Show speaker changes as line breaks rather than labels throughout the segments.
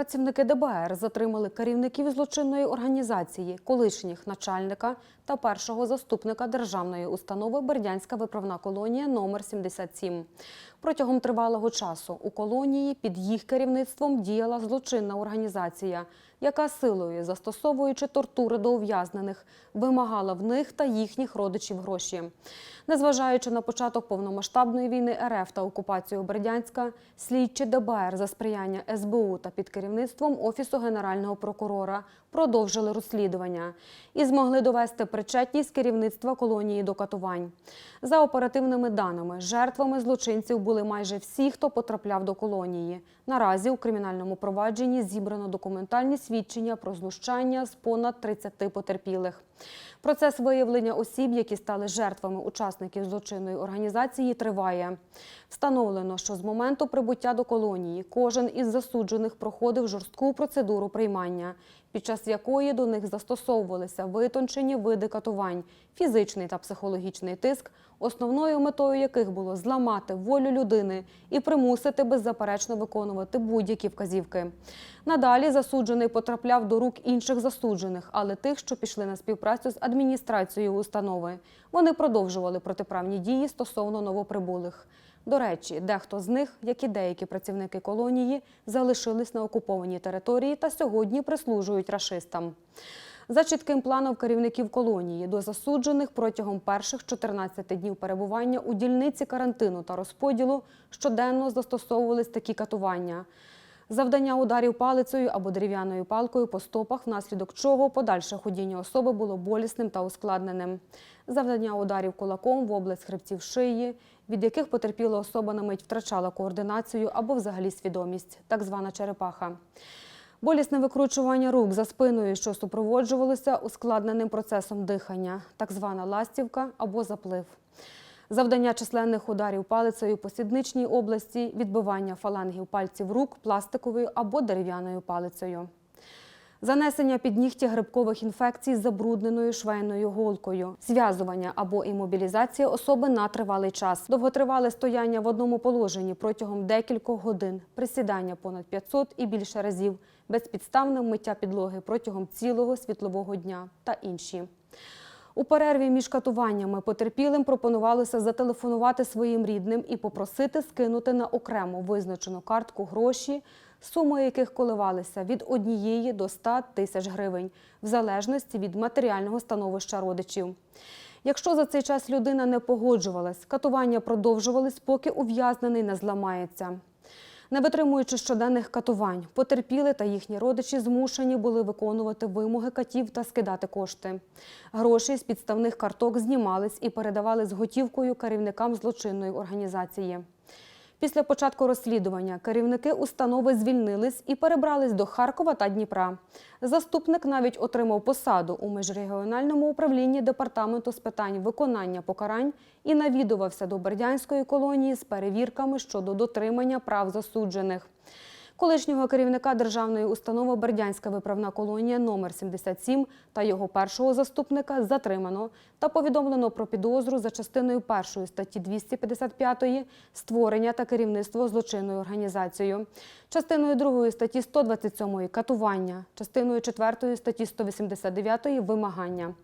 Працівники ДБР затримали керівників злочинної організації, колишніх начальника та першого заступника державної установи Бердянська виправна колонія номер 77. Протягом тривалого часу у колонії під їх керівництвом діяла злочинна організація, яка силою, застосовуючи тортури до ув'язнених, вимагала в них та їхніх родичів гроші. Незважаючи на початок повномасштабної війни РФ та окупацію Бердянська, слідчі ДБР за сприяння СБУ та під керівництвом Офісу Генерального прокурора продовжили розслідування і змогли довести причетність керівництва колонії до катувань. За оперативними даними, жертвами злочинців були майже всі, хто потрапляв до колонії. Наразі у кримінальному провадженні зібрано документальні свідчення про знущання з понад 30 потерпілих. Процес виявлення осіб, які стали жертвами учасників злочинної організації, триває. Встановлено, що з моменту прибуття до колонії кожен із засуджених проходив жорстку процедуру приймання, під час якої до них застосовувалися витончені види катувань, фізичний та психологічний тиск, основною метою яких було зламати волю людини і примусити беззаперечно виконувати будь-які вказівки. Надалі засуджений потрапляв до рук інших засуджених, але тих, що пішли на співпрацю з адміністрацією установи. Вони продовжували протиправні дії стосовно новоприбулих. До речі, дехто з них, як і деякі працівники колонії, залишились на окупованій території та сьогодні прислужують рашистам. За чітким планом керівників колонії до засуджених протягом перших 14 днів перебування у дільниці карантину та розподілу щоденно застосовувались такі катування. Завдання ударів палицею або дерев'яною палкою по стопах, внаслідок чого подальше ходіння особи було болісним та ускладненим. Завдання ударів кулаком в область хребців шиї, від яких потерпіла особа на мить втрачала координацію або взагалі свідомість, так звана черепаха. Болісне викручування рук за спиною, що супроводжувалося ускладненим процесом дихання, так звана ластівка або заплив. Завдання численних ударів палицею по сідничній області, відбивання фалангів пальців рук пластиковою або дерев'яною палицею. Занесення під нігті грибкових інфекцій з забрудненою швейною голкою, зв'язування або імобілізація особи на тривалий час, довготривале стояння в одному положенні протягом декількох годин, присідання понад 500 і більше разів, безпідставне миття підлоги протягом цілого світлового дня та інші. У перерві між катуваннями потерпілим пропонувалося зателефонувати своїм рідним і попросити скинути на окремо визначену картку гроші, суми яких коливалися від однієї до 100 тисяч гривень, в залежності від матеріального становища родичів. Якщо за цей час людина не погоджувалась, катування продовжувались, поки ув'язнений не зламається. Не витримуючи щоденних катувань, потерпіли та їхні родичі змушені були виконувати вимоги катів та скидати кошти. Гроші з підставних карток знімались і передавались готівкою керівникам злочинної організації. Після початку розслідування керівники установи звільнились і перебрались до Харкова та Дніпра. Заступник навіть отримав посаду у міжрегіональному управлінні департаменту з питань виконання покарань і навідувався до Бердянської колонії з перевірками щодо дотримання прав засуджених. Колишнього керівника державної установи Бердянська виправна колонія номер 77 та його першого заступника затримано та повідомлено про підозру за частиною першої статті 255 створення та керівництво злочинною організацією, частиною другої статті 127 катування, частиною четвертої статті 189 вимагання.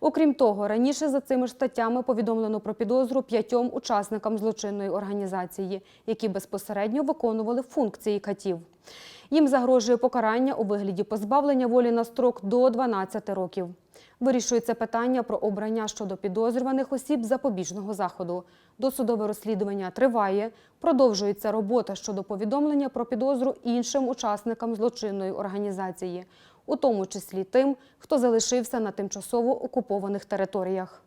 Окрім того, раніше за цими ж статтями повідомлено про підозру п'ятьом учасникам злочинної організації, які безпосередньо виконували функції катів. Їм загрожує покарання у вигляді позбавлення волі на строк до 12 років. Вирішується питання про обрання щодо підозрюваних осіб запобіжного заходу. Досудове розслідування триває. Продовжується робота щодо повідомлення про підозру іншим учасникам злочинної організації, у тому числі тим, хто залишився на тимчасово окупованих територіях.